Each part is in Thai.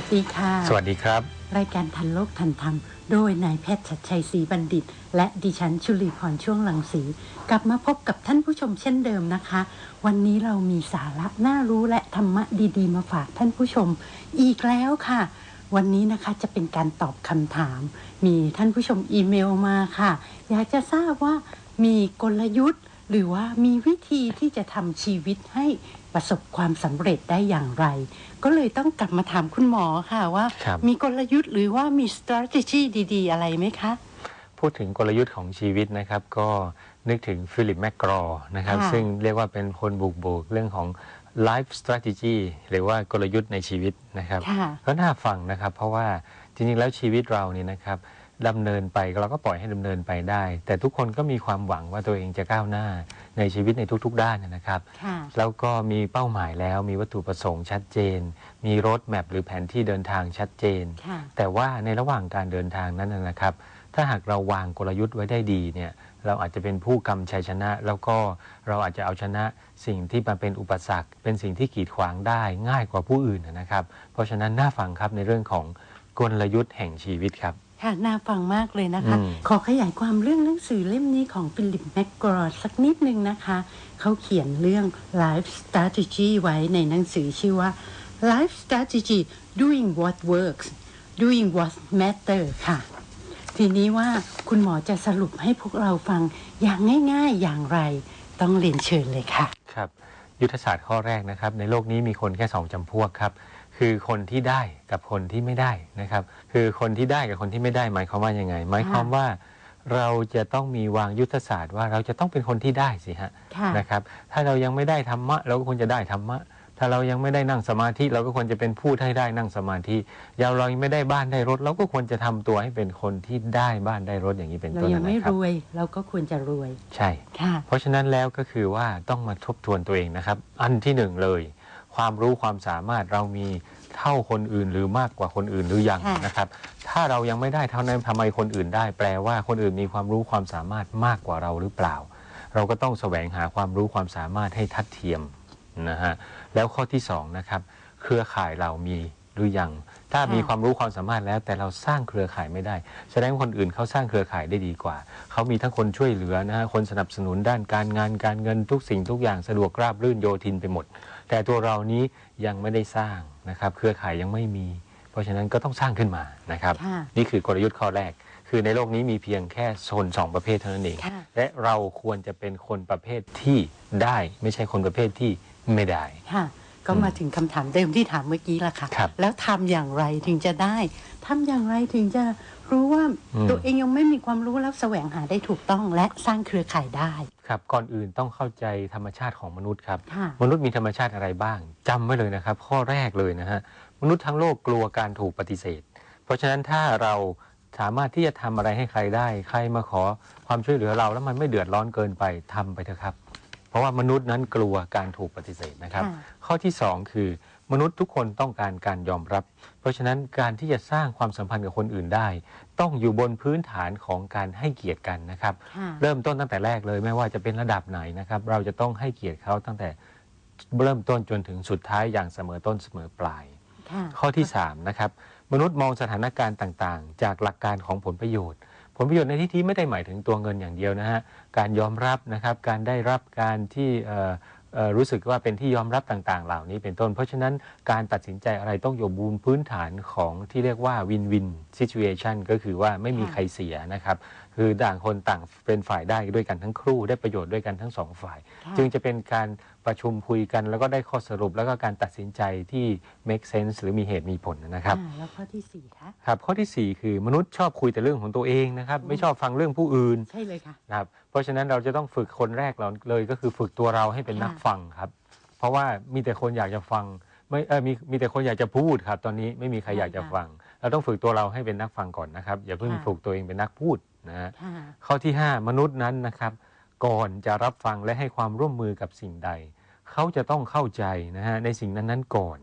วัสดีค่ะ สวัสดีครับ รายการทันโลกทันธรรม โดยนายแพทย์ชัดชัยศรีบัณฑิต และดิฉันชุลีพรช่วงหลังสี กลับมาพบกับท่านผู้ชมเช่นเดิมนะคะ วันนี้เรามีสาระน่ารู้และธรรมะดีๆ มาฝากท่านผู้ชม อีกแล้วค่ะ วันนี้นะคะจะเป็นการตอบคำถาม มีท่านผู้ชมอีเมลมาค่ะ อยากจะทราบว่ามีกลยุทธ์ หรือว่ามีวิธีที่จะทำชีวิตให้ประสบความสำเร็จได้อย่างไร ก็เลยต้องกลับมาถามคุณหมอค่ะว่าครับมีกลยุทธ์หรือว่ามี strategy ดีๆ อะไรไหมคะ พูดถึงกลยุทธ์ของชีวิตนะครับก็นึกถึงฟิลิปแมกกรอนะครับค่ะซึ่งเรียกว่าเป็นคนบุกโบกเรื่องของ life strategy หรือว่ากลยุทธ์ในชีวิตนะครับค่ะก็น่าฟังนะครับ เพราะว่าจริงๆแล้วชีวิตเราเนี่ยนะครับ ดำเนินไปเราก็ปล่อยให้ดำเนินไปได้ แต่ทุกคนก็มีความหวังว่าตัวเองจะก้าวหน้าในชีวิตในทุก ๆ ด้านนะครับค่ะแล้วก็มีเป้าหมายแล้วมีวัตถุประสงค์ชัดเจน มีรถแมพหรือแผนที่เดินทางชัดเจนค่ะแต่ว่าในระหว่างการเดินทางนั้นนะนะครับ ถ้าหากเราวางกลยุทธ์ไว้ได้ดีเนี่ยเราอาจจะเป็นผู้กำชัยชนะ แล้วก็เราอาจจะเอาชนะสิ่งที่มาเป็นอุปสรรค เป็นสิ่งที่กีดขวางได้ง่ายกว่าผู้อื่นนะครับ เพราะฉะนั้นน่าฟังครับในเรื่องของกลยุทธ์แห่งชีวิตครับ ค่ะน่าฟังมากเลยนะคะอืมขอขยายความเรื่องหนังสือเล่มนี้ของฟิลิปแมกกรอสักนิดนึงนะคะ เขาเขียนเรื่อง life strategy ไว้ในหนังสือชื่อว่า life strategy doing what works doing what matter ค่ะ ทีนี้ว่าคุณหมอจะสรุปให้พวกเราฟังอย่างง่ายๆอย่างไร ต้องเรียนเชิญเลยค่ะ ครับ ยุทธศาสตร์ข้อแรกนะครับ ในโลกนี้มีคนแค่สองจำพวกครับ คือคนที่ได้กับคนที่ไม่ได้นะครับ คือคนที่ได้กับคนที่ไม่ได้ หมายความว่ายังไง หมายความว่าเราจะต้องมีวางยุทธศาสตร์ว่าเราจะต้องเป็นคนที่ได้สิฮะค่ะนะครับ ถ้าเรายังไม่ได้ธรรมะ เราก็ควรจะได้ธรรมะ ถ้าเรายังไม่ได้นั่งสมาธิ เราก็ควรจะเป็นผู้ที่ได้นั่งสมาธิยังเรายังไม่ได้บ้านได้รถ เราก็ควรจะทำตัวให้เป็นคนที่ได้บ้านได้รถอย่างนี้เป็นเราต้นยังไม่นะครับรวยเราก็ควรจะรวยใช่ ค่ะ เพราะฉะนั้นแล้วก็คือว่าต้องมาทบทวนตัวเองนะครับ อันที่หนึ่งเลย ความรู้ความสามารถเรามีเท่าคนอื่นหรือมากกว่าคนอื่นหรือยังค่ะ นะครับ ถ้าเรายังไม่ได้เท่านั้นทำไมคนอื่นได้ แปลว่าคนอื่นมีความรู้ความสามารถมากกว่าเราหรือเปล่า เราก็ต้องแสวงหาความรู้ความสามารถให้ทัดเทียมนะฮะแล้วข้อที่สองนะครับเครือข่ายเรามีหรือยังถ้าค่ะมีความรู้ความสามารถแล้ว แต่เราสร้างเครือข่ายไม่ได้ แสดงว่าคนอื่นเขาสร้างเครือข่ายได้ดีกว่า เขามีทั้งคนช่วยเหลือนะฮะคนสนับสนุนด้านการงานการเงินทุกสิ่งทุกอย่างสะดวกราบรื่นโยทินไปหมด แต่ตัวเรานี้ยังไม่ได้สร้างนะครับเครือข่ายยังไม่มี เพราะฉะนั้นก็ต้องสร้างขึ้นมานะครับ ค่ะ นี่คือกลยุทธ์ข้อแรก คือในโลกนี้มีเพียงแค่โซนสองประเภทเท่านั้นเอง ค่ะ และเราควรจะเป็นคนประเภทที่ได้ ไม่ใช่คนประเภทที่ไม่ได้ ค่ะ ก็อืมมาถึงคำถามเดิมที่ถามเมื่อกี้ละค่ะครับแล้วทำอย่างไรถึงจะได้ทำอย่างไรถึงจะรู้ว่าอืมตัวเองยังไม่มีความรู้แล้วแสวงหาได้ถูกต้องและสร้างเครือข่ายได้ ครับก่อนอื่นต้องเข้าใจธรรมชาติของมนุษย์ครับค่ะมนุษย์มีธรรมชาติอะไรบ้างจำไว้เลยนะครับ ข้อแรกเลยนะฮะมนุษย์ทั้งโลกกลัวการถูกปฏิเสธ เพราะฉะนั้นถ้าเราสามารถที่จะทำอะไรให้ใครได้ ใครมาขอความช่วยเหลือเราแล้วมันไม่เดือดร้อนเกินไปทำไปเถอะครับ เพราะว่ามนุษย์นั้นกลัวการถูกปฏิเสธนะครับค่ะข้อที่สองคือ มนุษย์ทุกคนต้องการการยอมรับ เพราะฉะนั้นการที่จะสร้างความสัมพันธ์กับคนอื่นได้ ต้องอยู่บนพื้นฐานของการให้เกียรติกันนะครับค่ะเริ่มต้นตั้งแต่แรกเลยไม่ว่าจะเป็นระดับไหนนะครับ เราจะต้องให้เกียรติเขาตั้งแต่เริ่มต้นจนถึงสุดท้ายอย่างเสมอต้นเสมอปลายค่ะข้อที่3นะครับมนุษย์มองสถานการณ์ต่างๆ จากหลักการของผลประโยชน์ผ ลประโยชน์ในที่ที่ไม่ได้หมายถึงตัวเงินอย่างเดียวนะฮะการยอมรับนะครับการได้รับการที่รู้สึกว่าเป็นที่ยอมรับต่างๆ เหล่านี้เป็นต้น เพราะฉะนั้นการตัดสินใจอะไรต้องอยู่บนพื้นฐานของที่เรียกว่าวินวินซิชูเอชันก็คือว่าไม่มีใครเสียนะครับ คือต่างคนต่างเป็นฝ่ายได้ด้วยกันทั้งครู่ได้ประโยชน์ด้วยกันทั้งสองฝ่าย ค่ะจึงจะเป็นการประชุมคุยกันแล้วก็ได้ข้อสรุปแล้วก็การตัดสินใจที่ make sense หรือมีเหตุมีผลนะครับ อ่าแล้วข้อที่สี่คะ ครับข้อทีสี่ 4 คือมนุษย์ชอบคุยแต่เรื่องของตัวเองนะครับไม่ชอบฟังเรื่องผู้อื่นใช่เลยค่ะ นะครับเพราะฉะนั้นเราจะต้องฝึกคนแรกเราเลยก็คือฝึกตัวเราให้เป็นค่ะนักฟังครับ เพราะว่ามีแต่คนอยากจะฟังไม่เออมีมีแต่คนอยากจะพูดครับ ตอนนี้ไม่มีใครอยากจะฟัง เราต้องฝึกตัวเราให้เป็นนักฟังก่อนนะครับอย่าเพิ่งฝึกตัวเองเป็นนักพูด นะฮะค่ะข้อที่ 5 มนุษย์นั้นนะครับก่อนจะรับฟังและให้ความร่วมมือกับสิ่งใด เขาจะต้องเข้าใจนะฮะในสิ่งนั้นๆก่อน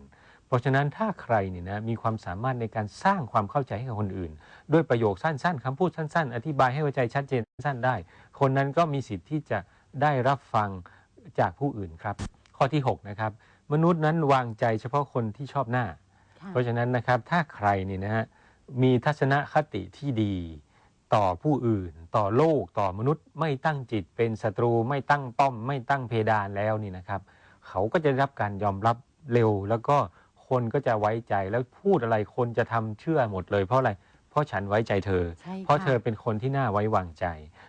เพราะฉะนั้นถ้าใครเนี่ยนะมีความสามารถในการสร้างความเข้าใจให้กับคนอื่น ด้วยประโยคสั้นๆคำพูดสั้น ๆ อธิบายให้เข้าใจชัดเจนสั้นๆได้ คนนั้นก็มีสิทธิ์ที่จะได้รับฟังจากผู้อื่นครับ ข้อที่6นะครับมนุษย์นั้นวางใจเฉพาะคนที่ชอบหน้าค่ะเพราะฉะนั้นนะครับถ้าใครนี่นะฮะมีทัศนคติที่ดี ต่อผู้อื่น ต่อโลกต่อมนุษย์ ไม่ตั้งจิตเป็นศัตรูไม่ตั้งป้อม ไม่ตั้งเพดานแล้วนี่นะครับ เขาก็จะได้รับการยอมรับเร็ว แล้วก็คนก็จะไว้ใจแล้วพูดอะไรคนจะทำเชื่อหมดเลยเพราะอะไรเพราะฉันไว้ใจเธอใช่ค่ะเพราะเธอเป็นคนที่น่าไว้วางใจ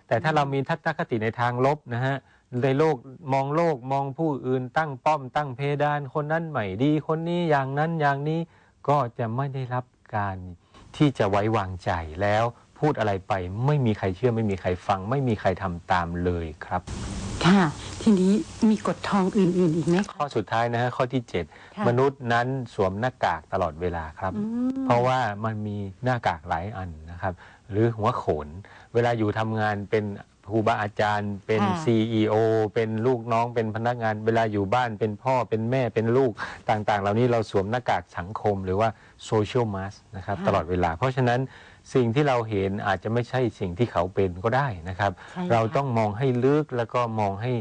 แต่ถ้าเรามีทัศนคติในทางลบนะฮะในโลกมองโลกมองผู้อื่น ตั้งป้อม ตั้งเพดาน คนนั้นใหม่ดีคนนี้อย่างนั้นอย่างนี้ก็จะไม่ได้รับการที่จะไว้วางใจแล้ว พูดอะไรไป ไม่มีใครเชื่อไม่มีใครฟัง ไม่มีใครทำตามเลยครับ ค่ะ ทีนี้มีกฎทองอื่น ๆ อีกไหมข้อสุดท้ายนะฮะข้อที่ค่ะ7มนุษย์นั้นสวมหน้ากากตลอดเวลาครับอืมเพราะว่ามันมีหน้ากากหลายอันนะครับ หรือหัวโขน เวลาอยู่ทำงานเป็นครูบาอาจารย์เป็นค่ะ CEO เป็นลูกน้องเป็นพนักงานเวลาอยู่บ้านเป็นพ่อเป็นแม่เป็นลูกต่างๆ เหล่านี้เราสวมหน้ากากสังคมหรือว่าโซเชียลมาสนะครับค่ะตลอดเวลา เพราะฉะนั้น สิ่งที่เราเห็นอาจจะไม่ใช่สิ่งที่เขาเป็นก็ได้นะครับใช่ค่ะเราต้องมองให้ลึกแล้วก็มองให้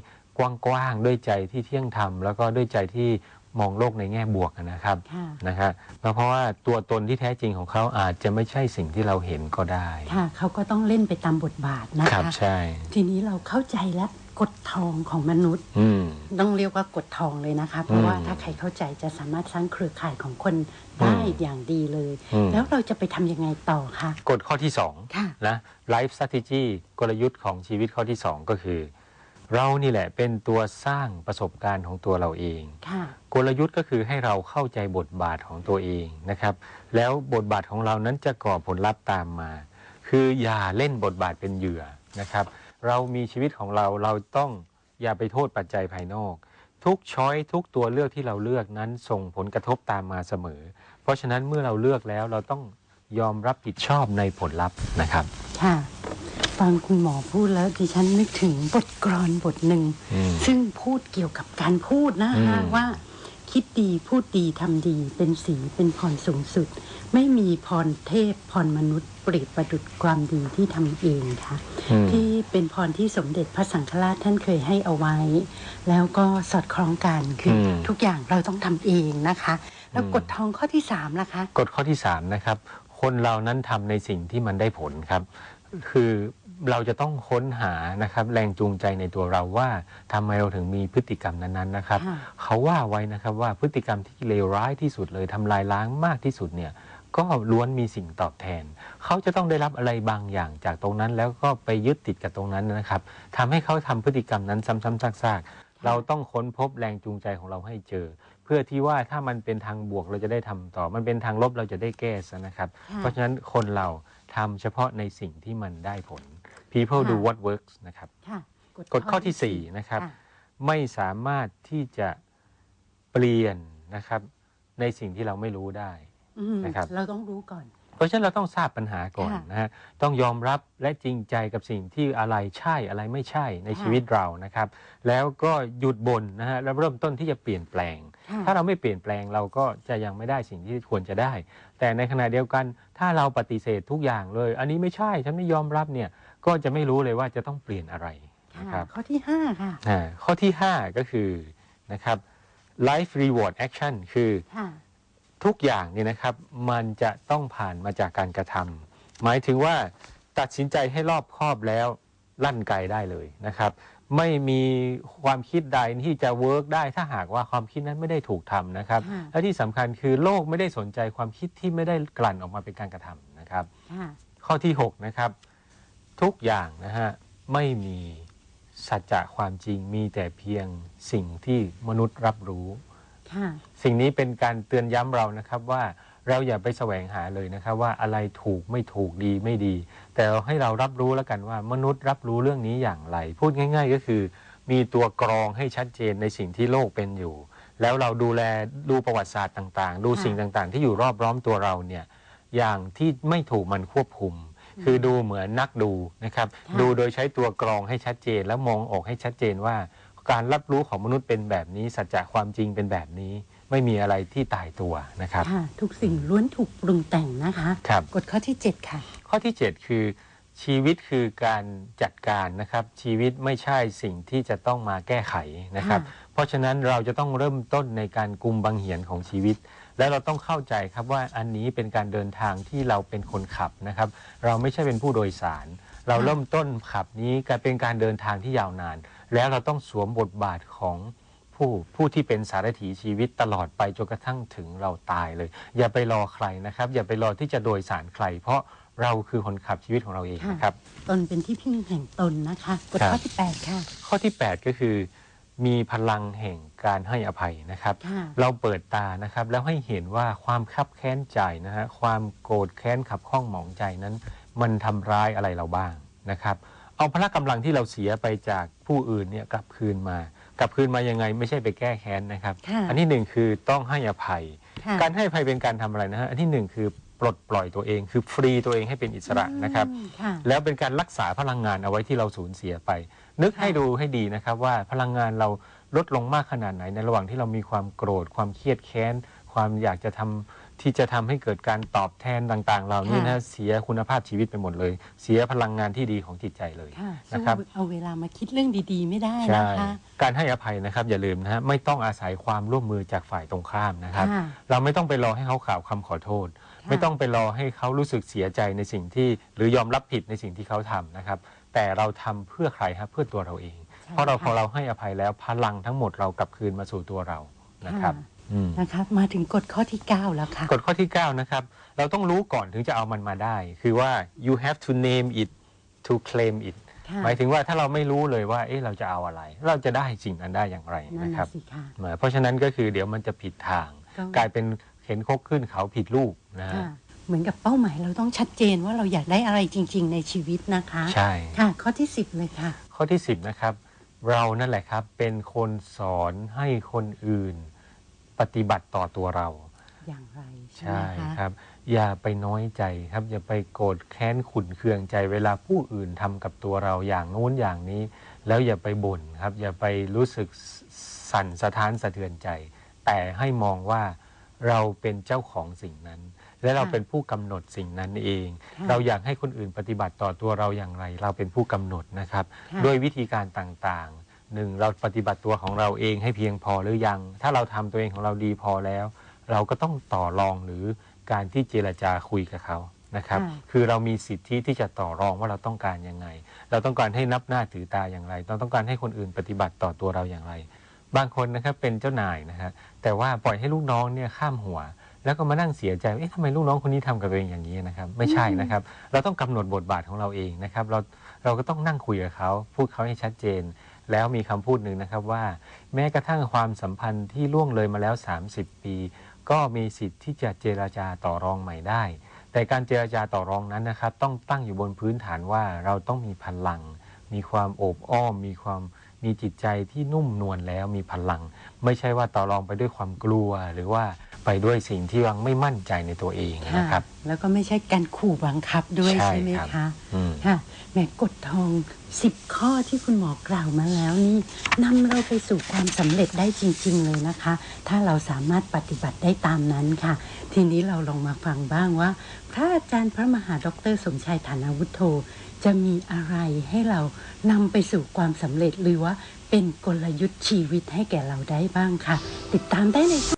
กว้างๆด้วยใจที่เที่ยงธรรมแล้วก็ด้วยใจที่ มองโลกในแง่บวกนะครับค่ะ นะครับเพราะว่าตัวตนที่แท้จริงของเขาอาจจะไม่ใช่สิ่งที่เราเห็นก็ได้ ค่ะเขาก็ต้องเล่นไปตามบทบาทนะครัคะ บใช่ ทีนี้เราเข้าใจแล้วกฎทองของมนุษย์ อืม ต้องเรียกว่ากฎทองเลยนะคะ เพราะว่าอืมถ้าใครเข้าใจจะสามารถสร้างเครือข่ายของคนได้อืม อย่างดีเลย อืมแล้วเราจะไปทำยังไงต่อคะ กฎข้อที่ค่ะ2นะ life strategy กลยุทธ์ของชีวิตข้อที่2ก็คือ เรานี่แหละเป็นตัวสร้างประสบการณ์ของตัวเราเองค่ะกลยุทธ์ก็คือให้เราเข้าใจบทบาทของตัวเองนะครับ แล้วบทบาทของเรานั้นจะก่อผลลัพธ์ตามมา คืออย่าเล่นบทบาทเป็นเหยื่อนะครับ เรามีชีวิตของเราเราต้องอย่าไปโทษปัจจัยภายนอก ทุกช้อยทุกตัวเลือกที่เราเลือกนั้นส่งผลกระทบตามมาเสมอ เพราะฉะนั้นเมื่อเราเลือกแล้วเราต้องยอมรับผิดชอบในผลลัพธ์นะครับ ค่ะ ฟังคุณหมอพูดแล้วดิฉันนึกถึงบทกลอนบทหนึ่งอืมซึ่งพูดเกี่ยวกับการพูดนะคะอืมว่า คิดดีพูดดีทำดีเป็นสีเป็นพรสูงสุด ไม่มีพรเทพพรมนุษย์เปรียบประดุจความดีที่ทำเองค่ะอืมที่เป็นพรที่สมเด็จพระสังฆราชท่านเคยให้เอาไว้ แล้วก็สอดคล้องกันคืออมทุกอย่างเราต้องทำเองนะคะ แล้วอืมกฎทองข้อที่สามล่ะคะกฎข้อที่3นะครับคนเรานั้นทำในสิ่งที่มันได้ผลครับ คือเราจะต้องค้นหานะครับแรงจูงใจในตัวเราว่าทำไมเราถึงมีพฤติกรรมนั้นๆนะครับค่ะเขาว่าไว้นะครับว่าพฤติกรรมที่เลวร้ายที่สุดเลยทำลายล้างมากที่สุดเนี่ยก็ล้วนมีสิ่งตอบแทน เขาจะต้องได้รับอะไรบางอย่างจากตรงนั้น แล้วก็ไปยึดติดกับตรงนั้นนะครับทำให้เขาทำพฤติกรรมนั้นซ้ำๆซากๆ เราต้องค้นพบแรงจูงใจของเราให้เจอ เพื่อที่ว่าถ้ามันเป็นทางบวกเราจะได้ทำต่อ มันเป็นทางลบเราจะได้แก้ซะนะครับค่ะเพราะฉะนั้นคนเรา ทำเฉพาะในสิ่งที่มันได้ผล people do ค่ะ what works นะครับค่ะกฎข้อที่4นะครับ ค่ะ ไม่สามารถที่จะเปลี่ยนนะครับ ในสิ่งที่เราไม่รู้ได้ อืมนะครับ เราต้องรู้ก่อน เพราะฉะนั้นเราต้องทราบปัญหาก่อนค่ะนะฮะ ต้องยอมรับและจริงใจกับสิ่งที่อะไรใช่อะไรไม่ใช่ในค่ะ ชีวิตเรานะครับ แล้วก็หยุดบ่นนะฮะ แล้วเริ่มต้นที่จะเปลี่ยนแปลงค่ะ ถ้าเราไม่เปลี่ยนแปลงเราก็จะยังไม่ได้สิ่งที่ควรจะได้ แต่ในขณะเดียวกัน ถ้าเราปฏิเสธทุกอย่างเลย อันนี้ไม่ใช่ฉันไม่ยอมรับเนี่ยก็จะไม่รู้เลยว่าจะต้องเปลี่ยนอะไรนะคค่ะรับข้อที่ห้าค่ะอ่าข้อที่ 5 ก็คือนะครับ life reward action คือค่ะทุกอย่างเนี่ยนะครับมันจะต้องผ่านมาจากการกระทำหมายถึงว่าตัดสินใจให้รอบคอบแล้วลั่นไกลได้เลยนะครับ ไม่มีความคิดใดที่จะเวิร์กได้ถ้าหากว่าความคิดนั้นไม่ได้ถูกทำนะครับ ค่ะ และที่สำคัญคือโลกไม่ได้สนใจความคิดที่ไม่ได้กลั่นออกมาเป็นการกระทำนะครับ ค่ะ ข้อที่ 6 นะครับ ทุกอย่างนะฮะ ไม่มีสัจจะความจริงมีแต่เพียงสิ่งที่มนุษย์รับรู้ ค่ะ สิ่งนี้เป็นการเตือนย้ำเรานะครับว่า เราอย่าไปแสวงหาเลยนะครับว่าอะไรถูกไม่ถูกดีไม่ดี แต่เราให้เรารับรู้แล้วกันว่ามนุษย์รับรู้เรื่องนี้อย่างไร พูดง่าย ๆ ก็คือ มีตัวกรองให้ชัดเจนในสิ่งที่โลกเป็นอยู่ แล้วเราดูแลดูประวัติศาสตร์ต่าง ๆ ดูค่ะสิ่งต่างๆ ที่อยู่รอบร้อมตัวเราเนี่ยอย่างที่ไม่ถูกมันควบคุม คือดูเหมือนนักดูนะครับค่ะดูโดยใช้ตัวกรองให้ชัดเจน แล้วมองออกให้ชัดเจนว่า การรับรู้ของมนุษย์เป็นแบบนี้สัจจะความจริงเป็นแบบนี้ ไม่มีอะไรที่ตายตัวนะครับ ค่ะ ทุกสิ่งล้วนถูกปรุงแต่งนะคะครับ กฎข้อที่เจ็ดค่ะ ข้อที่ 7 คือ ชีวิตคือการจัดการนะครับ ชีวิตไม่ใช่สิ่งที่จะต้องมาแก้ไขนะครับค่ะเพราะฉะนั้นเราจะต้องเริ่มต้นในการกุมบังเหียนของชีวิต แล้วเราต้องเข้าใจครับว่าอันนี้เป็นการเดินทางที่เราเป็นคนขับนะครับ เราไม่ใช่เป็นผู้โดยสาร เราเริ่มต้นขับนี้กเป็นการเดินทางที่ยาวนาน แล้วเราต้องสวมบทบาทของ ผู้ผู้ที่เป็นสารถีชีวิตตลอดไปจนกระทั่งถึงเราตายเลย อย่าไปรอใครนะครับ อย่าไปรอที่จะโดยสารใคร เพราะเราคือคนขับชีวิตของเราเองค่ะนะครับ ตนเป็นที่พึ่งแห่งตนนะคะกฎครับข้อที่8ค่ะ ข้อที่ 8 ก็คือ มีพลังแห่งการให้อภัยนะครับ ค่ะ เราเปิดตานะครับแล้วให้เห็นว่าความคับแค้นใจนะฮะความโกรธแค้นขับข้องหมองใจนั้น มันทำร้ายอะไรเราบ้างนะครับ เอาพละกำลังที่เราเสียไปจากผู้อื่นเนี่ยกลับคืนมา กลับคืนมายังไงไม่ใช่ไปแก้แค้นนะครับ ค่ะอันที่หนึ่งคือต้องให้อภัย ค่ะ การให้อภัยเป็นการทำอะไรนะฮะอันที่หนึ่งคือปลดปล่อยตัวเอง คือฟรีตัวเองให้เป็นอิสระนะครับ อืมค่ะ แล้วเป็นการรักษาพลังงานเอาไว้ที่เราสูญเสียไป นึกค่ะให้ดูให้ดีนะครับว่าพลังงานเราลดลงมากขนาดไหนในระหว่างที่เรามีความโกรธ ความเครียดแค้น ความอยากจะทำ ที่จะทำให้เกิดการตอบแทนต่าง ๆ เหล่านี้นะเสียคุณภาพชีวิตไปหมดเลย เสียพลังงานที่ดีของจิตใจเลยค่ะนะสู้ครับ เอาเวลามาคิดเรื่องดีๆ ไม่ได้ใช่ นะคะ การให้อภัยนะครับอย่าลืมนะฮะไม่ต้องอาศัยความร่วมมือจากฝ่ายตรงข้ามนะครับ ค่ะเราไม่ต้องไปรอให้เขาข่าวคำขอโทษค่ะไม่ต้องไปรอให้เขารู้สึกเสียใจในสิ่งที่ หรือยอมรับผิดในสิ่งที่เขาทำนะครับ แต่เราทำเพื่อใครครับเพื่อตัวเราเองใช่เพราะเราพอค่ะเราให้อภัยแล้วพลังทั้งหมดเรากลับคืนมาสู่ตัวเรานะครับ ค่ะอืม นะคะมาถึงกฎข้อที่ 9 แล้วค่ะ กฎข้อที่ 9 นะครับ เราต้องรู้ก่อนถึงจะเอามันมาได้ คือว่า you have to name it to claim it ค่ะหมายถึงว่าถ้าเราไม่รู้เลยว่า เอ๊ะเราจะเอาอะไร เราจะได้สิ่งนั้นได้อย่างไรนั่นนะครับน่ะสิค่ะเอ่อเพราะฉะนั้นก็คือเดี๋ยวมันจะผิดทางก็กลายเป็นเข็นคกขึ้นเขาผิดลูกนะฮะค่ะเหมือนกับเป้าหมายเราต้องชัดเจนว่าเราอยากได้อะไรจริง ๆ ในชีวิตนะคะ ใช่ค่ะข้อที่ 10 เลยค่ะ ข้อที่ 10 นะครับ เรานั่นแหละครับเป็นคนสอนให้คนอื่น ปฏิบัติต่อตัวเรา อย่างไรใช่ไหใช่มคะครับ อย่าไปน้อยใจครับ อย่าไปโกรธแค้นขุนเคืองใจ เวลาผู้อื่นทำกับตัวเราอย่างโน้นอย่างนี้ แล้วอย่าไปบ่นครับ อย่าไปรู้สึกสั่นสะท้านสะเทือนใจ แต่ให้มองว่าเราเป็นเจ้าของสิ่งนั้น และเราค่ะเป็นผู้กำหนดสิ่งนั้นเอง ค่ะเราอยากให้คนอื่นปฏิบัติต่อตัวเราอย่างไร เราเป็นผู้กำหนดนะครับ ค่ะ ด้วยวิธีการต่างๆ หนึ่งเราปฏิบัติตัวของเราเองให้เพียงพอหรือยัง ถ้าเราทำตัวเองของเราดีพอแล้ว เราก็ต้องต่อรองหรือการที่เจรจาคุยกับเขานะครับค่ะคือเรามีสิทธิที่จะต่อรองว่าเราต้องการยังไง เราต้องการให้นับหน้าถือตาอย่างไร เราต้องการให้คนอื่นปฏิบัติต่อตัวเราอย่างไร บางคนนะครับเป็นเจ้านายนะฮะแต่ว่าปล่อยให้ลูกน้องเนี่ยข้ามหัว แล้วก็มานั่งเสียใจว่าเอ๊ะทำไมลูกน้องคนนี้ทำกับตัวเองอย่างนี้นะครับไม่ใช่นะครับ เราต้องกำหนดบทบาทของเราเองนะครับเราเราก็ต้องนั่งคุยกับเขาพูดเขาให้ชัดเจน แล้วมีคำพูดหนึ่งนะครับว่า แม้กระทั่งความสัมพันธ์ที่ล่วงเลยมาแล้ว 30 ปี ก็มีสิทธิ์ที่จะเจราจาต่อรองใหม่ได้ แต่การเจราจาต่อรองนั้นนะครับ ต้องตั้งอยู่บนพื้นฐานว่าเราต้องมีพลัง มีความโอบอ้อม มีความมีจิตใจที่นุ่มนวลแล้วมีพลัง ไม่ใช่ว่าต่อรองไปด้วยความกลัวหรือว่า ไปด้วยสิ่งที่ยังไม่มั่นใจในตัวเองค่ะนะครับ แล้วก็ไม่ใช่การขู่บังคับด้วยใช่ใช่ไหมครับคะอืมค่ะแหม่กฎทอง10ข้อที่คุณหมอกล่าวมาแล้วนี่นำเราไปสู่ความสำเร็จได้จริง ๆ เลยนะคะ ถ้าเราสามารถปฏิบัติได้ตามนั้นค่ะ ทีนี้เราลองมาฟังบ้างว่า พระอาจารย์พระมหาดร สมชายฐานาวุฒโธจะมีอะไรให้เรานำไปสู่ความสำเร็จหรือว่าเป็นกลยุทธ์ชีวิตให้แก่เราได้บ้างค่ะ ติดตามได้ใน